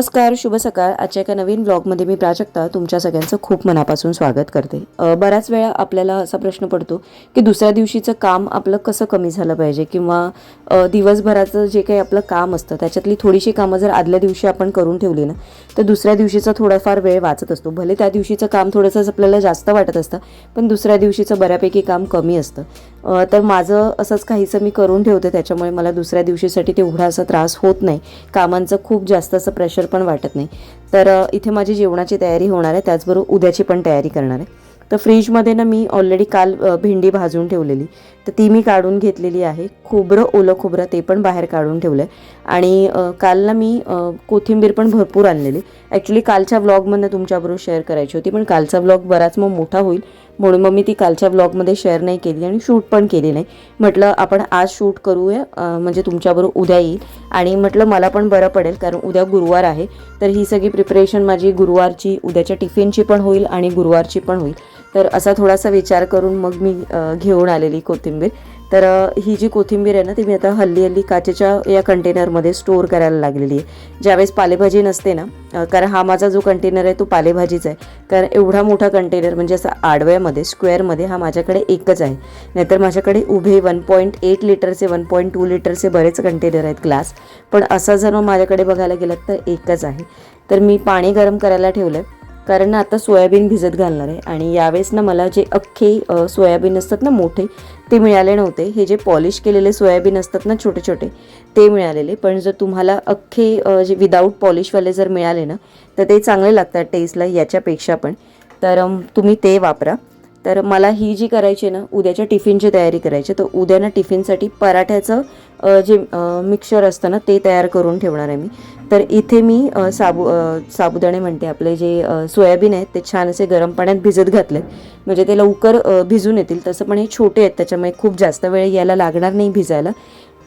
नमस्कार शुभ सकाळ. आजच्या एका नवीन ब्लॉगमध्ये मी प्राजक्ता तुमच्या सगळ्यांचं खूप मनापासून स्वागत करते. बऱ्याच वेळा आपल्याला असा प्रश्न पडतो की दुसऱ्या दिवशीचं काम आपलं कसं कमी झालं पाहिजे किंवा दिवसभराचं जे काही आपलं काम असतं त्याच्यातली थोडीशी कामं जर आदल्या दिवशी आपण करून ठेवली ना तर दुसऱ्या दिवशीचा थोडाफार वेळ वाचत असतो. भले त्या दिवशीचं काम थोडंसं आपल्याला जास्त वाटत असतं पण दुसऱ्या दिवशीचं बऱ्यापैकी काम कमी असतं. तर माझं असंच काहीचं मी करून ठेवते त्याच्यामुळे मला दुसऱ्या दिवशीसाठी तेवढा असा त्रास होत नाही. कामांचं खूप जास्त असं प्रेशर पण वाटत नाही. तर इथे माझी जेवणाची तयारी होणार आहे. त्याचबरोबर उद्याची पण तयारी करणार आहे. तर फ्रीजमध्ये ना मी ऑलरेडी काल भेंडी भाजून ठेवलेली. तर ती मी काढून घेतलेली आहे. खोबरं ओलं खोबरं ते पण बाहेर काढून ठेवलं आहे आणि काल ना मी कोथिंबीर पण भरपूर आणलेली. ॲक्च्युली कालच्या व्लॉगमधनं तुमच्याबरोबर शेअर करायची होती पण कालचा व्लॉग बराच मग मोठा होईल. म्हणून मग मी ती कालच्या व्लॉगमध्ये शेअर नाही केली आणि शूट पण केली नाही. म्हटलं आपण आज शूट करूया म्हणजे तुमच्याबरोबर उद्या येईल. आणि म्हटलं मला पण बरं पडेल कारण उद्या गुरुवार आहे. तर ही सगळी प्रिपरेशन माझी गुरुवारची उद्याच्या टिफिनची पण होईल आणि गुरुवारची पण होईल. तर असा थोडासा विचार करून मग मी घेऊन आलेली कोथिंबीर. तर ही जी कोथिंबीर आहे ना ती मी आता हल्ली हल्ली काचेच्या या कंटेनरमध्ये स्टोअर करायला लागलेली आहे. ज्यावेळेस पालेभाजी नसते ना कारण हा माझा जो कंटेनर आहे तो पालेभाजीचा आहे. कारण एवढा मोठा कंटेनर म्हणजे असा आडव्यामध्ये स्क्वेअरमध्ये हा माझ्याकडे एकच आहे. नाहीतर माझ्याकडे उभे वन पॉईंट एट लिटरचे वन पॉईंट टू लिटरचे बरेच कंटेनर आहेत ग्लास. पण असा जर मग माझ्याकडे बघायला गेलं तर एकच आहे. तर मी पाणी गरम करायला ठेवलं आहे कारण ना आता सोयाबीन भिजत घालणार आहे. आणि यावेळेस ना मला जे अख्खे सोयाबीन असतात ना मोठे ते मिळाले नव्हते. हे जे पॉलिश केलेले सोयाबीन असतात ना छोटे छोटे ते मिळालेले. पण जर तुम्हाला अख्खे जे विदाऊट पॉलिशवाले जर मिळाले ना तर ते चांगले लागतात टेस्टला याच्यापेक्षा पण. तर तुम्ही ते वापरा. तर मला ही जी करायची आहे ना उद्याच्या टिफिनची तयारी करायची आहे. तर उद्या ना टिफिनसाठी पराठ्याचं जे मिक्सर असतं ना ते तयार करून ठेवणार आहे मी. तर इथे मी साबू साबुदाणे म्हणते आपले जे सोयाबीन आहेत ते छान असे गरम पाण्यात भिजत घातलेत. म्हणजे ते लवकर भिजून येतील. तसं पण हे छोटे आहेत त्याच्यामुळे खूप जास्त वेळ यायला लागणार नाही भिजायला.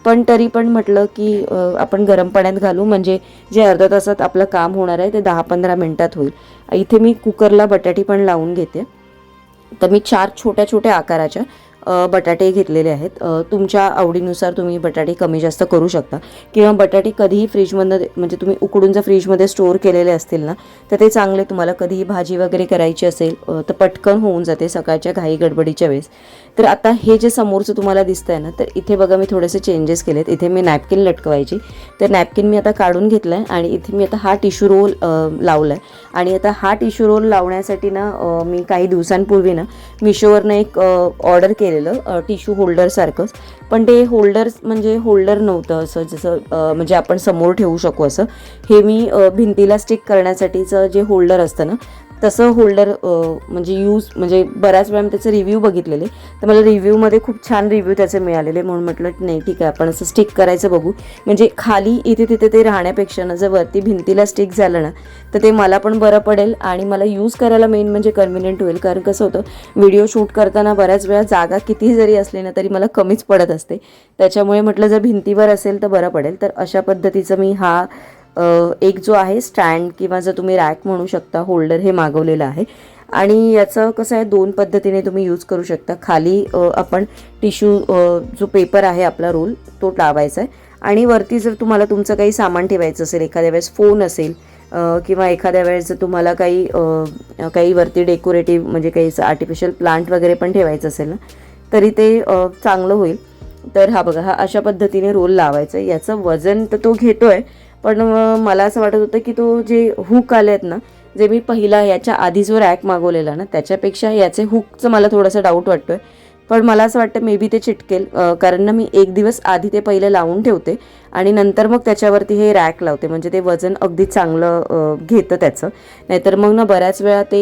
पण तरी पण म्हटलं की आपण गरम पाण्यात घालू. म्हणजे जे अर्धा तासात आपलं काम होणार आहे ते दहा पंधरा मिनटात होईल. इथे मी कुकरला बटाटी पण लावून घेते. तर मी चार छोट्या छोट्या आकाराच्या बटाटे घेतलेले आहेत. तुमच्या आवडीनुसार तुम्ही बटाटे कमी जास्त करू शकता. किंवा बटाटे कधीही फ्रीजमधनं म्हणजे तुम्ही उकडून जर फ्रीजमध्ये स्टोअर केलेले असतील ना तर ते चांगले तुम्हाला कधीही भाजी वगैरे करायची असेल तर पटकन होऊन जाते सकाळच्या घाई गडबडीच्या वेळेस. तर आता हे जे समोरचं तुम्हाला दिसतंय ना तर इथे बघा मी थोडेसे चेंजेस केलेत. इथे मी नॅपकिन लटकवायची. तर नॅपकिन मी आता काढून घेतलं आहे आणि इथे मी आता हा टिश्यू रोल लावला आहे आणि आता हा टिश्यू रोल लावण्यासाठी ना मी काही दिवसांपूर्वी ना मिशोवरनं एक ऑर्डर केलेलं टिश्यू होल्डरसारखंच पण ते होल्डर म्हणजे होल्डर नव्हतं असं जसं म्हणजे आपण समोर ठेवू शकू असं. हे मी भिंतीला स्टिक करण्यासाठीचं जे होल्डर असतं ना तसं होल्डर म्हणजे यूज म्हणजे बऱ्याच वेळा मी त्याचे रिव्ह्यू बघितलेले. तर मला रिव्ह्यूमध्ये खूप छान रिव्ह्यू त्याचे मिळालेले म्हणून म्हटलं नाही ठीक आहे आपण असं स्टिक करायचं बघू. म्हणजे खाली इथे तिथे ते राहण्यापेक्षा ना जर वरती भिंतीला स्टिक झालं ना तर ते मला पण बरं पडेल आणि मला यूज करायला मेन म्हणजे कन्व्हिनियंट होईल. कारण कसं होतं व्हिडिओ शूट करताना बऱ्याच वेळा जागा किती जरी असली ना तरी मला कमीच पडत असते. त्याच्यामुळे म्हटलं जर भिंतीवर असेल तर बरं पडेल. तर अशा पद्धतीचं मी हा एक जो आहे स्टँड किंवा जर तुम्ही रॅक म्हणू शकता होल्डर हे मागवलेलं आहे. आणि याचं कसं आहे दोन पद्धतीने तुम्ही यूज करू शकता. खाली आपण टिश्यू जो पेपर आहे आपला रोल तो लावायचा आहे. आणि वरती जर तुम्हाला तुमचं काही सामान ठेवायचं असेल एखाद्या वेळेस फोन असेल किंवा एखाद्या वेळेस जर तुम्हाला काही काही वरती डेकोरेटिव्ह म्हणजे काही आर्टिफिशियल प्लांट वगैरे पण ठेवायचं असेल ना तरी ते चांगलं होईल. तर हा बघा हा अशा पद्धतीने रोल लावायचा आहे. याचं वजन तर तो घेतो आहे पण मला असं वाटत होतं की तो जे हुक आले आहेत ना जे मी पहिला याच्या आधी जो रॅक मागवलेला ना त्याच्यापेक्षा याचे हुकचं मला थोडासा डाऊट वाटतोय. पण मला असं वाटतं मे बी ते चिटकेल कारण ना मी एक दिवस आधी ते पहिले लावून ठेवते आणि नंतर मग त्याच्यावरती हे रॅक लावते. म्हणजे ते वजन अगदी चांगलं घेतं त्याचं. नाहीतर मग ना बऱ्याच वेळा ते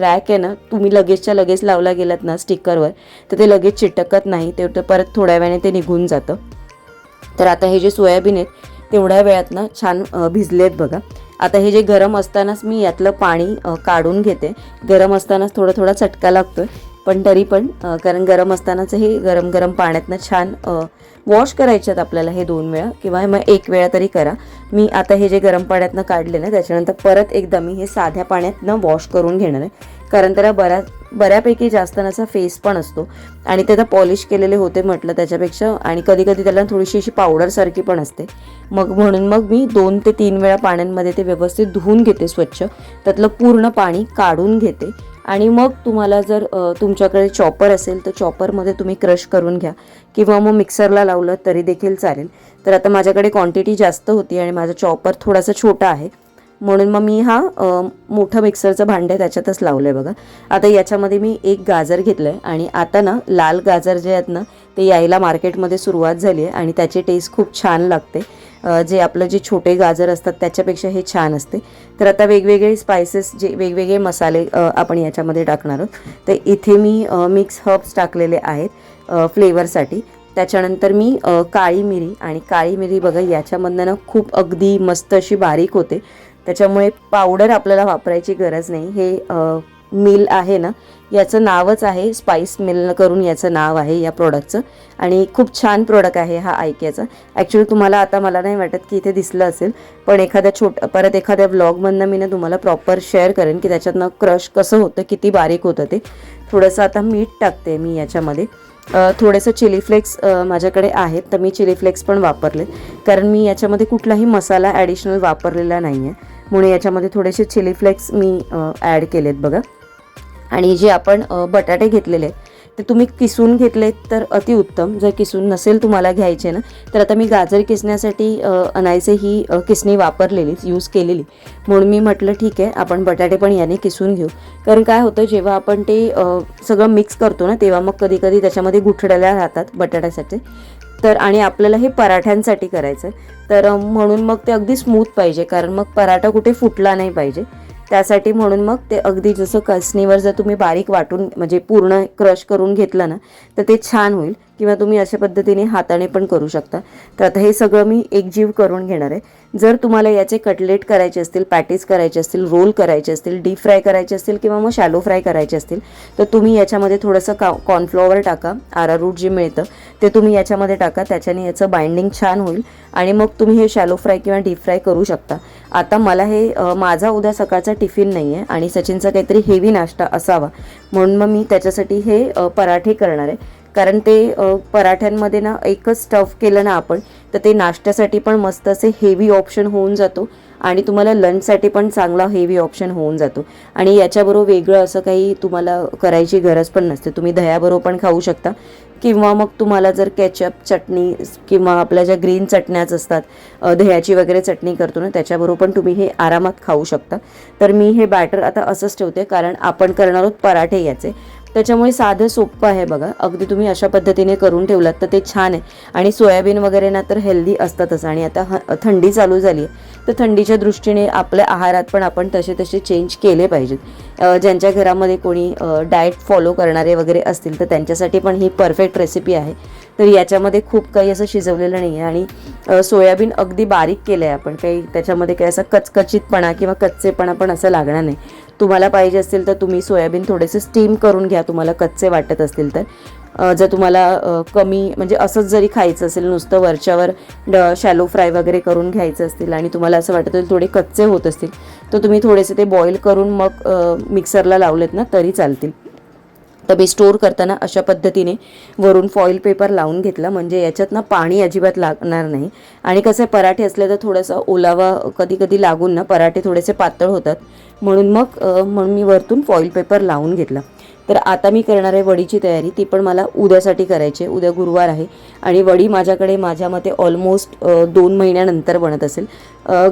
रॅक आहे ना तुम्ही लगेचच्या लगेच लावला गेलात ना स्टिकरवर तर ते लगेच चिटकत नाही. ते तर परत थोड्या वेळाने ते निघून जातं. तर आता हे जे सोयाबीन आहेत तेवढ्या वेळात ना छान भिजलेत बघा. आता हे जे गरम असतानाच मी यातलं पाणी काढून घेते. गरम असतानाच थोडा थोडा चटका लागतो पण तरी पण कारण गरम असतानाच हे गरम गरम पाण्यातनं छान वॉश करायच्यात आपल्याला हे दोन वेळा किंवा मग एक वेळा तरी करा. मी आता हे जे गरम पाण्यातनं काढले ना त्याच्यानंतर परत एकदा मी हे साध्या पाण्यातनं वॉश करून घेणार आहे. कारण त्याला बऱ्याच बऱ्यापैकी जास्त नसा फेस पण असतो. आणि ते आता पॉलिश केलेले होते म्हटलं त्याच्यापेक्षा. आणि कधी कधी त्याला थोडीशी अशी पावडरसारखी पण असते. मग म्हणून मग मी दोन ते तीन वेळा पाण्यांमध्ये ते व्यवस्थित धुवून घेते स्वच्छ. त्यातलं पूर्ण पाणी काढून घेते. आणि मग तुम्हाला जर तुमच्याकडे चॉपर असेल तर चॉपरमध्ये तुम्ही क्रश करून घ्या. किंवा मग मिक्सरला लावलं तरी देखील चालेल. तर आता माझ्याकडे क्वांटिटी जास्त होती आणि माझा चॉपर थोडासा छोटा आहे. म्हणून मग मी हा मोठं मिक्सरचं भांडं आहे त्याच्यातच लावलं आहे बघा. आता याच्यामध्ये मी एक गाजर घेतलं आहे आणि आता ना लाल गाजर जे आहेत ना ते यायला मार्केटमध्ये सुरुवात झाली आहे आणि त्याची टेस्ट खूप छान लागते. जे आपलं जे छोटे गाजर असतात त्याच्यापेक्षा हे छान असते. तर आता वेगवेगळे स्पायसेस जे वेगवेगळे मसाले आपण याच्यामध्ये टाकणार आहोत. तर इथे मी मिक्स हर्ब्स टाकलेले आहेत फ्लेवरसाठी त्याच्यानंतर मी काळी मिरी आणि काळी मिरी बघा याच्यामधनं ना खूप अगदी मस्त अशी बारीक होते. त्याच्यामुळे पावडर आपल्याला वापरायची गरज नाही. हे मिल आहे ना याचं नावच आहे स्पाइस मिल करून याचं नाव आहे या प्रोडक्टचं. आणि खूप छान प्रोडक्ट आहे हा आयक्याचा ॲक्च्युली तुम्हाला आता मला नाही वाटत की इथे दिसलं असेल पण एखाद्या छोट परत एखाद्या व्लॉगमधनं मी ना तुम्हाला प्रॉपर शेअर करेन की त्याच्यातनं क्रश कसं होतं किती बारीक होतं ते. थोडंसं आता मीठ टाकते मी याच्यामध्ये. थोडंसं थोडेसे चिली फ्लेक्स माझ्याकडे आहेत तर मी चिली फ्लेक्स पण वापरले. कारण मी याच्यामध्ये कुठलाही मसाला ॲडिशनल वापरलेला नाही आहे म्हणून याच्यामध्ये थोडेसे चिली फ्लेक्स मी ॲड केलेत बघा. आणि जे आपण बटाटे घेतलेले आहेत ते तुम्ही किसून घेतलेत तर अतिउत्तम जर किसून नसेल तुम्हाला घ्यायचे ना तर आता मी गाजर किसण्यासाठी अनायसे ही किसणी वापरलेली यूज केलेली. म्हणून मी म्हटलं ठीक आहे आपण बटाटे पण याने किसून घेऊ. कारण काय होतं जेव्हा आपण ते सगळं मिक्स करतो ना तेव्हा मग कधी कधी त्याच्यामध्ये गुठड्याला राहतात बटाट्यासाठी. तर आणि आपल्याला हे पराठ्यांसाठी करायचं आहे तर म्हणून मग ते अगदी स्मूथ पाहिजे कारण मग पराठा कुठे फुटला नाही पाहिजे. त्यासाठी म्हणून मग ते अगदी जसं कसणीवर जर तुम्ही बारीक वाटून म्हणजे पूर्ण क्रश करून घेतलं ना तर ते छान होईल. किंवा तुम्ही अशा पद्धतीने हाताने पण करू शकता. तर आता हे सगळं मी एकजीव करून घेणार आहे. जर तुम्हाला याचे कटलेट करायचे असतील पॅटीस करायचे असतील रोल करायचे असतील डीप फ्राय करायचे असतील किंवा मग शॅलो फ्राय करायचे असतील तर तुम्ही याच्यामध्ये थोडंसं का कॉर्नफ्लॉवर टाका. आरारूट जे मिळतं ते तुम्ही याच्यामध्ये टाका. त्याच्याने याचं बाइंडिंग छान होईल आणि मग तुम्ही हे शॅलो फ्राय किंवा डीप फ्राय करू शकता. आता मला हे माझा उद्या सकाळचा टिफिन नाही आहे आणि सचिनचा काहीतरी हेवी नाश्ता असावा. म्हणून मग मी त्याच्यासाठी हे पराठे करणार आहे. कारण ते पराठ्यांमध्ये ना एकच स्टफ केलं ना आपण तर ते नाश्त्यासाठी पण मस्त असे हेवी ऑप्शन होऊन जातो आणि तुम्हाला लंचसाठी पण चांगला हेवी ऑप्शन होऊन जातो. आणि याच्याबरोबर वेगळं असं काही तुम्हाला करायची गरज पण नसते. तुम्ही दह्याबरोबर पण खाऊ शकता. किंवा मग तुम्हाला जर केचअप चटणी किंवा आपल्या ज्या ग्रीन चटण्याच असतात दह्याची वगैरे चटणी करतो ना त्याच्याबरोबर पण तुम्ही हे आरामात खाऊ शकता. तर मी हे बॅटर आता असंच ठेवते कारण आपण करणार आहोत पराठे याचे. त्याच्यामुळे साधं सोपं आहे बघा. अगदी तुम्ही अशा पद्धतीने करून ठेवलात तर ते छान आहे. आणि सोयाबीन वगैरे ना तर हेल्दी असतातच. आणि आता ह थंडी चालू झाली आहे. तर थंडीच्या दृष्टीने आपल्या आहारात पण आपण तसे तसे चेंज केले पाहिजेत. ज्यांच्या घरामध्ये कोणी डाएट फॉलो करणारे वगैरे असतील तर त्यांच्यासाठी पण ही परफेक्ट रेसिपी आहे. तर याच्यामध्ये खूप काही असं शिजवलेलं नाही आहे आणि सोयाबीन अगदी बारीक केलं आहे आपण. काही त्याच्यामध्ये काही असं कचकचितपणा किंवा कच्चेपणा पण असं लागणार नाही. तुम्हाला पाहिजे असतील तर तुम्ही सोयाबीन थोडेसे स्टीम करून घ्या तुम्हाला कच्चे वाटत असतील तर. जर तुम्हाला कमी म्हणजे असंच जरी खायचं असेल नुसतं वरच्यावर ड शॅलो फ्राय वगैरे करून घ्यायचं असतील आणि तुम्हाला असं वाटत असेल थोडे कच्चे होत असतील तर तुम्ही थोडेसे ते बॉईल करून मग मिक्सरला लावलेत ना तरी चालतील. तर स्टोअर करताना अशा पद्धतीने वरून फॉईल पेपर लावून घेतला. म्हणजे याच्यात ना पाणी अजिबात लागणार नाही. आणि कसं आहे पराठे असले तर थोडासा ओलावा कधी कधी लागून ना पराठे थोडेसे पातळ होतात. म्हणून मग म्हणून मी वरतून फॉईल पेपर लावून घेतला. तर आता मी करणार आहे वडीची तयारी. ती पण मला उद्यासाठी करायची आहे. उद्या गुरुवार आहे. आणि वडी माझ्याकडे माझ्या मते ऑलमोस्ट दोन महिन्यानंतर बनत असेल.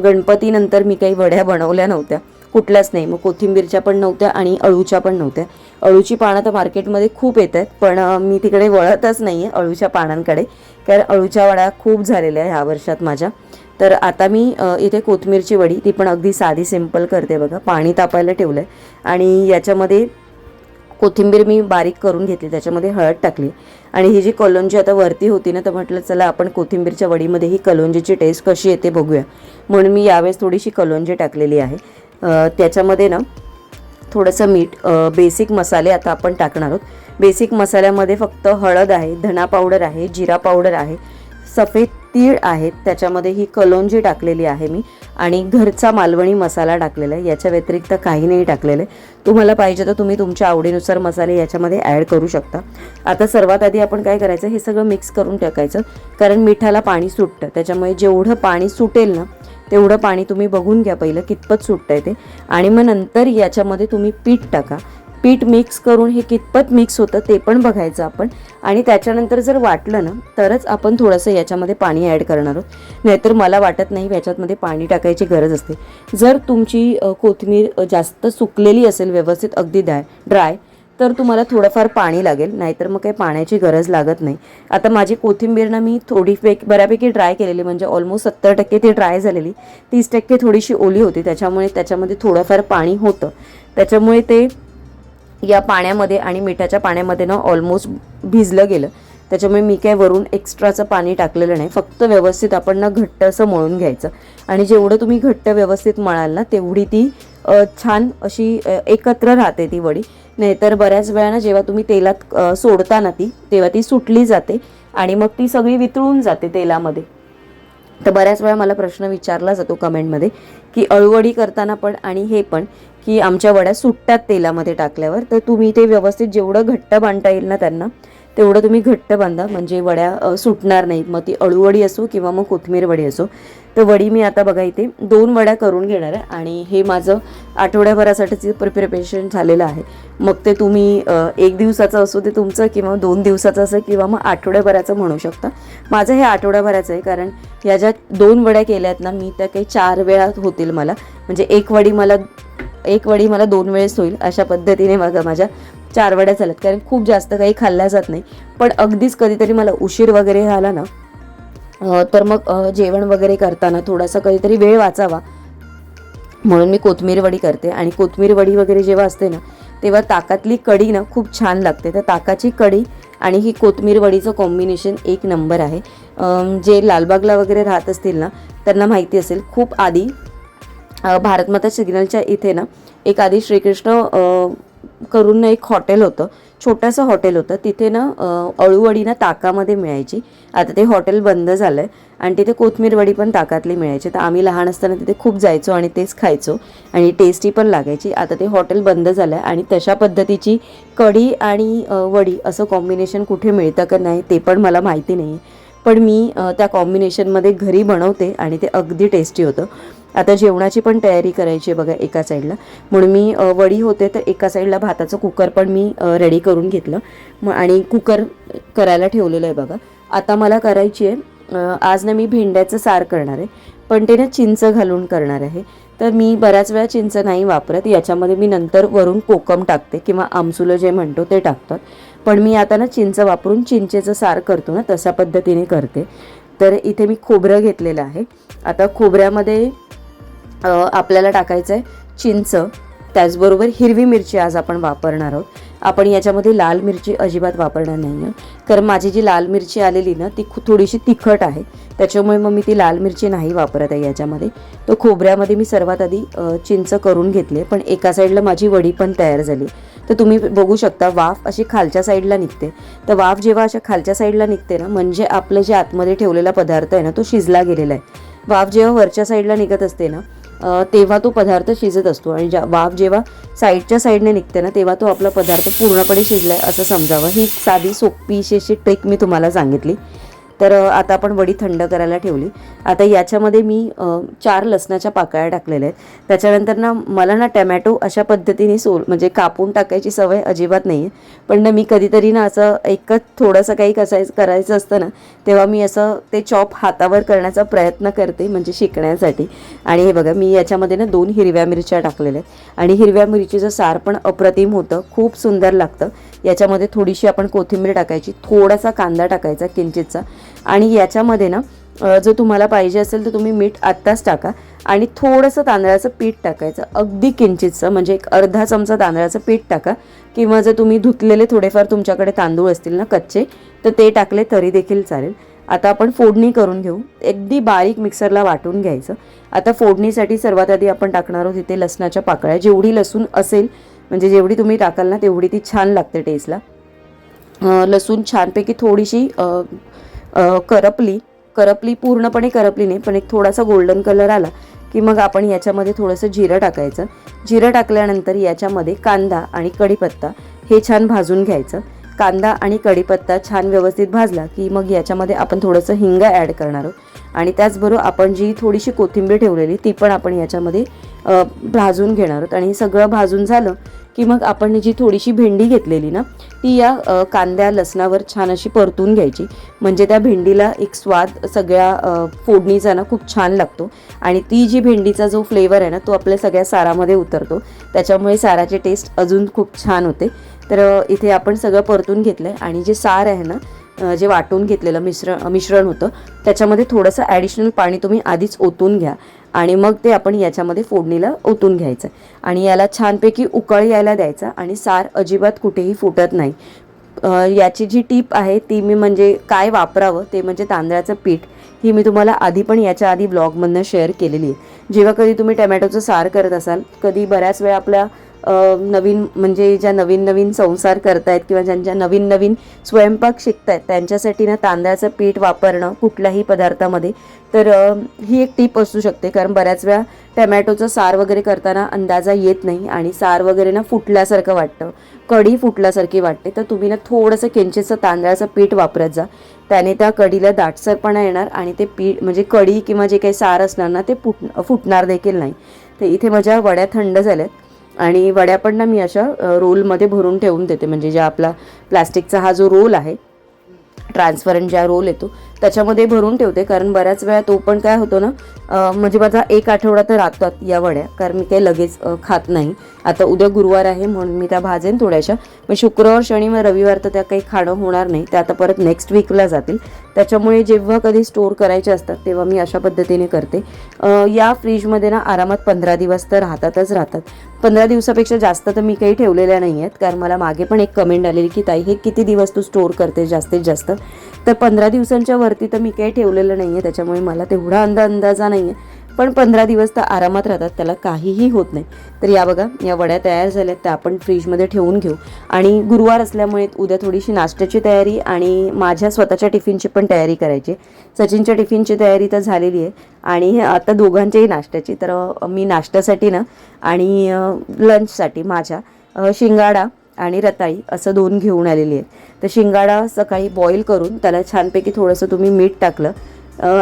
गणपतीनंतर मी काही वड्या बनवल्या नव्हत्या. कुठल्याच नाही. मग कोथिंबीरच्या पण नव्हत्या आणि अळूच्या पण नव्हत्या. अळूची पानं तर मार्केटमध्ये खूप येत आहेत पण मी तिकडे वळतच नाही आहे अळूच्या पानांकडे. कारण अळूच्या वड्या खूप झालेल्या आहे ह्या वर्षात माझ्या. तर आता मी इथे कोथिंबीरची वडी ती पण अगदी साधी सिंपल करते बघा. पाणी तापायला ठेवलं आहे आणि याच्यामध्ये कोथिंबीर मी बारीक करून घेतली त्याच्यामध्ये हळद टाकली. आणि ही जी कलोंजी आता वरती होती ना तर म्हटलं चला आपण कोथिंबीरच्या वडीमध्ये ही कलोंजीची टेस्ट कशी येते बघूया. म्हणून मी यावेळेस थोडीशी कलोंजी टाकलेली आहे. त्याच्यामध्ये ना थोडंसं मीठ बेसिक मसाले आता आपण टाकणार आहोत. बेसिक मसाल्यामध्ये फक्त हळद आहे धना पावडर आहे जिरा पावडर आहे सफेद तीळ आहेत त्याच्यामध्ये ही कलोंजी टाकलेली आहे मी आणि घरचा मालवणी मसाला टाकलेला आहे. याच्या व्यतिरिक्त काही नाही टाकलेलं आहे. तुम्हाला पाहिजे तर तुम्ही तुमच्या आवडीनुसार मसाले याच्यामध्ये ॲड करू शकता. आता सर्वात आधी आपण काय करायचं हे सगळं मिक्स करून टाकायचं. कारण मिठाला पाणी सुटतं. त्याच्यामुळे जेवढं पाणी सुटेल ना तेवढं पाणी तुम्ही बघून घ्या पहिलं कितपत सुटतं आहे ते. आणि मग नंतर याच्यामध्ये तुम्ही पीठ टाका. पीठ मिक्स करून हे कितपत मिक्स होतं ते पण बघायचं आपण. आणि त्याच्यानंतर जर वाटलं ना तरच आपण थोडंसं याच्यामध्ये पाणी ॲड करणार आहोत. नाहीतर मला वाटत नाही याच्यातमध्ये पाणी टाकायची गरज असते. जर तुमची कोथिंबीर जास्त सुकलेली असेल व्यवस्थित अगदी ड्राय ड्राय तर तुम्हाला थोडंफार पाणी लागेल नाहीतर मग काही पाण्याची गरज लागत नाही. आता माझी कोथिंबीर ना मी थोडी पेक बऱ्यापैकी ड्राय केलेली म्हणजे ऑलमोस्ट सत्तर टक्के ती ड्राय झालेली. तीस टक्के थोडीशी ओली होती त्याच्यामुळे त्याच्यामध्ये थोडंफार पाणी होतं. त्याच्यामुळे ते या पाण्यामध्ये आणि मिठाच्या पाण्यामध्ये ना ऑलमोस्ट भिजलं गेलं. त्याच्यामुळे मी काय वरून एक्स्ट्राचं पाणी टाकलेलं नाही. फक्त व्यवस्थित आपण ना घट्ट असं मळून घ्यायचं. आणि जेवढं तुम्ही घट्ट व्यवस्थित मळाल ना तेवढी ती छान अशी एकत्र राहते ती वडी. नाहीतर बऱ्याच वेळा जेव्हा तुम्ही तेलात सोडता ना ती तेव्हा ती सुटली जाते आणि मग ती सगळी वितळून जाते तेलामध्ये. तर बऱ्याच वेळा मला प्रश्न विचारला जातो कमेंटमध्ये की अळवडी करताना पण आणि हे पण की आमच्या वड्या सुटतात तेलामध्ये टाकल्यावर तर तुम्ही ते व्यवस्थित जेवढं घट्ट बांधता येईल ना त्यांना तेवढं तुम्ही घट्ट बांधा. म्हणजे वड्या सुटणार नाहीत. मग ती अळूवडी असो किंवा मग कोथिंबीर वडी असो. तर वडी मी आता बघा इथे दोन वड्या करून घेणार आहे. आणि हे माझं आठवड्याभरासाठीचं प्रिपरेशन झालेलं आहे. मग ते तुम्ही एक दिवसाचं असो ते तुमचं किंवा दोन दिवसाचं असं किंवा मग आठवड्याभराचं म्हणू शकता. माझं हे आठवड्याभराचं आहे. कारण या ज्या दोन वड्या केल्या आहेत ना मी त्या काही चार वेळा होतील मला. म्हणजे एक वडी मला एक वडी मला दोन वेळेस होईल अशा पद्धतीने बघा माझ्या चार वड्या चालत कारण खूप जास्त काही खाल्ल्या जात नाही. पण अगदीच कधीतरी मला उशीर वगैरे झाला ना तर मग जेवण वगैरे करताना थोडासा कधीतरी वेळ वाचावा. म्हणून मी कोथमीर वडी करते. आणि कोथमीर वडी वगैरे जेव्हा असते ना तेव्हा ताकातली कढी ना खूप छान लागते. तर ताकाची कढी आणि ही कोथमीर वडीचं कॉम्बिनेशन एक नंबर आहे. जे लालबागला वगैरे राहत असतील ना त्यांना माहिती असेल खूप आधी भारतमाता सिग्नलच्या इथे ना एक आधी श्रीकृष्ण करून एक हॉटेल होतं छोटंसं हॉटेल होतं. तिथे ना अ, अळूवडी ना ताकामध्ये मिळायची. आता ते हॉटेल बंद झालं आहे आणि तिथे कोथमीरवडी पण ताकातली मिळायची. तर आम्ही लहान असताना तिथे खूप जायचो आणि तेच खायचो आणि टेस्टी पण लागायची. आता ते हॉटेल बंद झालं आहे आणि तशा पद्धतीची कढी आणि वडी असं कॉम्बिनेशन कुठे मिळतं का नाही ते पण मला माहिती नाही पण मी त्या कॉम्बिनेशनमध्ये घरी बनवते आणि ते अगदी टेस्टी होतं. आता जेवणाची पण तयारी करायची आहे बघा एका साईडला म्हणून मी वडी होते तर एका साईडला भाताचं कुकर पण मी रेडी करून घेतलं. मग आणि कुकर करायला ठेवलेलं आहे बघा. आता मला करायची आहे आज ना मी भेंड्याचं सार करणार आहे. पण ते ना चिंच घालून करणार आहे. तर मी बऱ्याच वेळा चिंच नाही वापरत. याच्यामध्ये मी नंतर वरून कोकम टाकते किंवा आमसुलं जे म्हणतो ते टाकतात. पण मी आता ना चिंच वापरून चिंचेचं सार करतो ना तशा पद्धतीने करते. तर इथे मी खोबरं घेतलेलं आहे. आता खोबऱ्यामध्ये आपल्याला टाकायचं आहे चिंच. त्याचबरोबर हिरवी मिरची आज आपण वापरणार आहोत. आपण याच्यामध्ये लाल मिरची अजिबात वापरणार नाही आहे कारण माझी जी लाल मिरची आलेली ना ती थोडीशी तिखट आहे. त्याच्यामुळे मग मी ती लाल मिरची नाही वापरत आहे याच्यामध्ये. तो खोबऱ्यामध्ये मी सर्वात आधी चिंच करून घेतली पण एका साईडला माझी वडी पण तयार झाली. तर तुम्ही बघू शकता वाफ अशी खालच्या साईडला निघते. तर वाफ जेव्हा अशा खालच्या साईडला निघते ना म्हणजे आपलं जे आतमध्ये ठेवलेला पदार्थ आहे ना तो शिजला गेलेला आहे. वाफ जेव्हा वरच्या साईडला निघत असते ना तेव्हा तो पदार्थ शिजत असतो आणि ज्या वाफ जेव्हा साईडच्या साईडने निघते ना तेव्हा तो आपला पदार्थ पूर्णपणे शिजलाय असं समजावं. ही साधी सोपीशी अशी ट्रिक मी तुम्हाला सांगितली. तर आता आपण वडी थंड करायला ठेवली. आता याच्यामध्ये मी चार लसणाच्या पाकळ्या टाकलेल्या आहेत. त्याच्यानंतर ना मला ना टमॅटो अशा पद्धतीने सोल म्हणजे कापून टाकायची सवय अजिबात नाही आहे पण ना मी कधीतरी ना असं एकच थोडंसं काही कसायचं करायचं असतं ना तेव्हा मी असं ते चॉप हातावर करण्याचा प्रयत्न करते म्हणजे शिकण्यासाठी. आणि हे बघा मी याच्यामध्ये ना दोन हिरव्या मिरच्या टाकलेल्या आहेत. आणि हिरव्या मिरचीचं सार पण अप्रतिम होतं. खूप सुंदर लागतं. याच्यामध्ये थोडीशी आपण कोथिंबीर टाकायची थोडासा कांदा टाकायचा किंचितचा. आणि याच्यामध्ये ना जर तुम्हाला पाहिजे असेल तर तुम्ही मीठ आत्ताच टाका. आणि थोडंसं तांदळाचं पीठ टाकायचं. अगदी किंचितचं म्हणजे एक अर्धा चमचा तांदळाचं पीठ टाका. किंवा जर तुम्ही धुतलेले थोडेफार तुमच्याकडे तांदूळ असतील ना कच्चे तर ते टाकले तरी देखील चालेल. आता आपण फोडणी करून घेऊ. अगदी बारीक मिक्सरला वाटून घ्यायचं. आता फोडणीसाठी सर्वात आधी आपण टाकणार आहोत इथे लसणाच्या पाकळ्या. जेवढी लसूण असेल म्हणजे जेवढी तुम्ही टाकाल ना तेवढी ती छान लागते टेस्टला लसूण छानपैकी थोडीशी करपली. करपली पूर्णपणे करपली नाही पण एक थोडासा गोल्डन कलर आला की मग आपण याच्यामध्ये थोडंसं जिरं टाकायचं. जिरं टाकल्यानंतर याच्यामध्ये कांदा आणि कढीपत्ता हे छान भाजून घ्यायचं. कांदा आणि कढीपत्ता छान व्यवस्थित भाजला की मग याच्यामध्ये आपण थोडंसं हिंग ॲड करणार आहोत. आणि त्याचबरोबर आपण जी थोडीशी कोथिंबीर ठेवलेली ती पण आपण याच्यामध्ये भाजून घेणार आहोत. आणि हे सगळं भाजून झालं की मग आपण जी थोडीशी भेंडी घेतलेली ना ती या कांद्या लसणावर छान अशी परतून घ्यायची. म्हणजे त्या भेंडीला एक स्वाद सगळ्या फोडणीचा ना खूप छान लागतो. आणि ती जी भेंडीचा जो फ्लेवर आहे ना तो आपल्या सगळ्या सारामध्ये उतरतो. त्याच्यामुळे साराची टेस्ट अजून खूप छान होते. तर इथे आपण सगळं परतून घेतलं आहे आणि जे सार आहे ना जे वाटून घेतलेलं मिश्रण मिश्रण होतं त्याच्यामध्ये थोडंसं ॲडिशनल पाणी तुम्ही आधीच ओतून घ्या आणि मग ते आपण याच्यामध्ये फोडणीला ओतून घ्यायचं. आणि याला छानपैकी उकळ यायला द्यायचा आणि सार अजिबात कुठेही फुटत नाही. याची जी टीप आहे ती मी म्हणजे काय वापरावं ते म्हणजे तांदळाचं पीठ ही मी तुम्हाला आधी पण याच्या आधी ब्लॉगमधनं शेअर केलेली आहे. जेव्हा कधी तुम्ही टमॅटोचं सार करत असाल कधी बऱ्याच वेळा आपल्या नवीन म्हणजे ज्या नवीन नवीन संसार करतायत किंवा ज्यांच्या नवीन नवीन स्वयंपाक शिकतायत त्यांच्यासाठी ना तांदळाचं पीठ वापरणं कुठल्याही पदार्थामध्ये. तर ही एक टीप असू शकते. कारण बऱ्याच वेळा टमॅटोचं सार वगैरे करताना अंदाजा येत नाही आणि सार वगैरे ना फुटल्यासारखं वाटतं. कढी फुटल्यासारखी वाटते. तर तुम्ही ना थोडंसं किंचितचं तांदळाचं पीठ वापरत जा. त्याने त्या कढीला दाटसरपणा येणार आणि ते पीठ म्हणजे कढी किंवा जे काही सार असणार ना ते फुट फुटणार देखील नाही. तर इथे माझ्या वड्या थंड झाल्यात. आणि वड्या पण ना मी अशा रोलमध्ये भरून ठेवून देते. म्हणजे ज्या आपला प्लास्टिकचा हा जो रोल आहे ट्रान्सपरंट ज्या रोल येतो त्याच्यामध्ये भरून ठेवते कारण बऱ्याच वेळा तो पण काय होतो ना म्हणजे माझा एक आठवडा तर राहतात या वड्या कारण मी काही लगेच खात नाही. आता उद्या गुरुवार आहे म्हणून मी त्या भाजेन थोड्याशा मग शुक्रवार शनी व रविवार तर त्या काही खाणं होणार नाही त्या आता परत नेक्स्ट वीकला जातील. त्याच्यामुळे जेव्हा कधी स्टोअर करायचे असतात तेव्हा मी अशा पद्धतीने करते. या फ्रीजमध्ये ना आरामात पंधरा दिवस तर राहतातच राहतात. पंधरा दिवसापेक्षा जास्त तर मी काही ठेवलेल्या नाही आहेत कारण मला मागे पण एक कमेंट आलेली की ताई हे किती दिवस तू स्टोअर करते जास्तीत जास्त? तर पंधरा दिवसांच्या वरती तर मी काही ठेवलेलं नाही आहे त्याच्यामुळे मला तेवढा अंदा अंदाजा नाही आहे पण पंधरा दिवस तर आरामात राहतात त्याला काहीही होत नाही. तर या बघा या वड्या तयार झाल्यात त्या आपण फ्रीजमध्ये ठेवून घेऊ. आणि गुरुवार असल्यामुळे उद्या थोडीशी नाश्त्याची तयारी आणि माझ्या स्वतःच्या टिफिनची पण तयारी करायची. सचिनच्या टिफिनची तयारी तर झालेली आहे. आणि आता दोघांच्याही नाश्त्याची तर मी नाश्त्यासाठी ना आणि लंचसाठी माझ्या शिंगाडा आणि रताळी असं दोन घेऊन आलेली आहे तर शिंगाडा सकाळी बॉईल करून त्याला छानपैकी थोडंसं तुम्ही मीठ टाकलं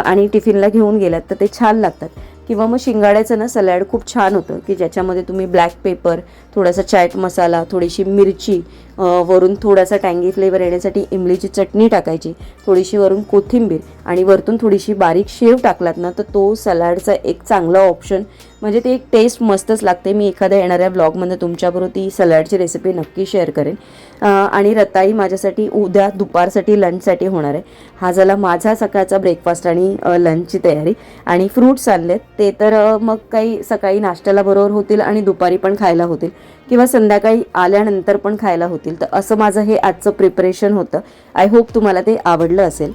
आणि टिफिनला घेऊन गेलात तर ते छान लागतात. किंवा मग शिंगाड्याचं ना सलॅड खूप छान होतं की ज्याच्यामध्ये तुम्ही ब्लॅक पेपर थोडासा चाट मसाला थोडीशी मिरची वरून थोडासा टँगी फ्लेवर येण्यासाठी इमलीची चटणी टाकायची थोडीशी वरून कोथिंबीर आणि वरतून थोडीशी बारीक शेव टाकलात ना तर तो सलॅडचा एक चांगला ऑप्शन म्हणजे ते एक टेस्ट मस्तच लागते. मी एखाद्या येणाऱ्या ब्लॉगमध्ये तुमच्याबरोबर ती सलॅडची रेसिपी नक्की शेअर करेन. आणि रताळी माझ्यासाठी उद्या दुपारसाठी लंचसाठी होणार आहे. हा झाला माझा सकाळचा ब्रेकफास्ट आणि लंचची तयारी. आणि फ्रूट्स आणलेत. ते तर मग काही सकाळी नाश्त्याला बरोबर होतील आणि दुपारी पण खायला होतील किंवा संध्याकाळी आल्यानंतर पण खायला होतील. तर असं माझं हे आजचं प्रिपरेशन होतं. आय होप तुम्हाला ते आवडलं असेल.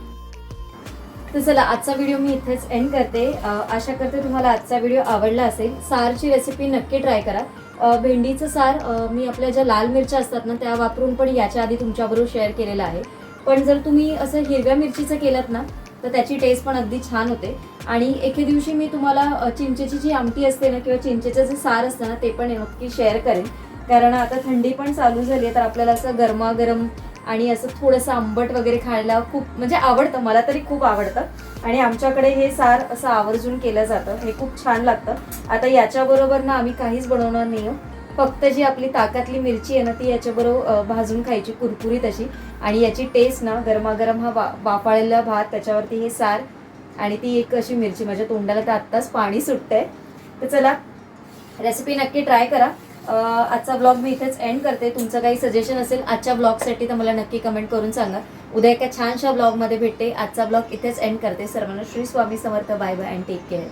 तर चला आजचा व्हिडिओ मी इथेच एंड करते. आशा करते तुम्हाला आजचा व्हिडिओ आवडला असेल. सारची रेसिपी नक्की ट्राय करा. भेंडीचं सार मी आपल्या ज्या लाल मिरच्या असतात ना त्या वापरून पण याच्या आधी तुमच्याबरोबर शेअर केलेलं आहे. पण जर तुम्ही असं हिरव्या मिरचीचं केलं ना तर त्याची टेस्ट पण अगदी छान होते. आणि एके दिवशी मी तुम्हाला चिंचेची जी आमटी असते ना किंवा चिंचेचं जे सार असतं ना ते पण नक्की शेअर करेन. कारण आता थंडी पण चालू झाली आहे तर आपल्याला असं गरमागरम आणि असं थोडंसं आंबट वगैरे खायला खूप म्हणजे आवडतं मला तरी खूप आवडतं. आणि आमच्याकडे हे सार असं आवर्जून केलं जातं हे खूप छान लागतं. आता याच्याबरोबर ना आम्ही काहीच बनवणार नाही आहोत. फक्त जी आपली ताकातली मिरची आहे ना ती याच्याबरोबर भाजून खायची कुरकुरीत अशी. आणि याची टेस्ट ना गरमागरम हा बा बाफाळलेला भात त्याच्यावरती हे सार आणि ती एक अशी मिरची माझ्या तोंडाला तर आत्ताच पाणी सुटतंय. तर चला रेसिपी नक्की ट्राय करा. आजचा ब्लॉग मी इथेच एंड करते. तुमचं काही सजेशन असेल आजच्या ब्लॉगसाठी तर मला नक्की कमेंट करून सांगा. उद्या एका छानशा ब्लॉगमध्ये भेटते. आजचा ब्लॉग इथेच एंड करते. सर्वांना Shri Swami Samarth. Bye bye and take care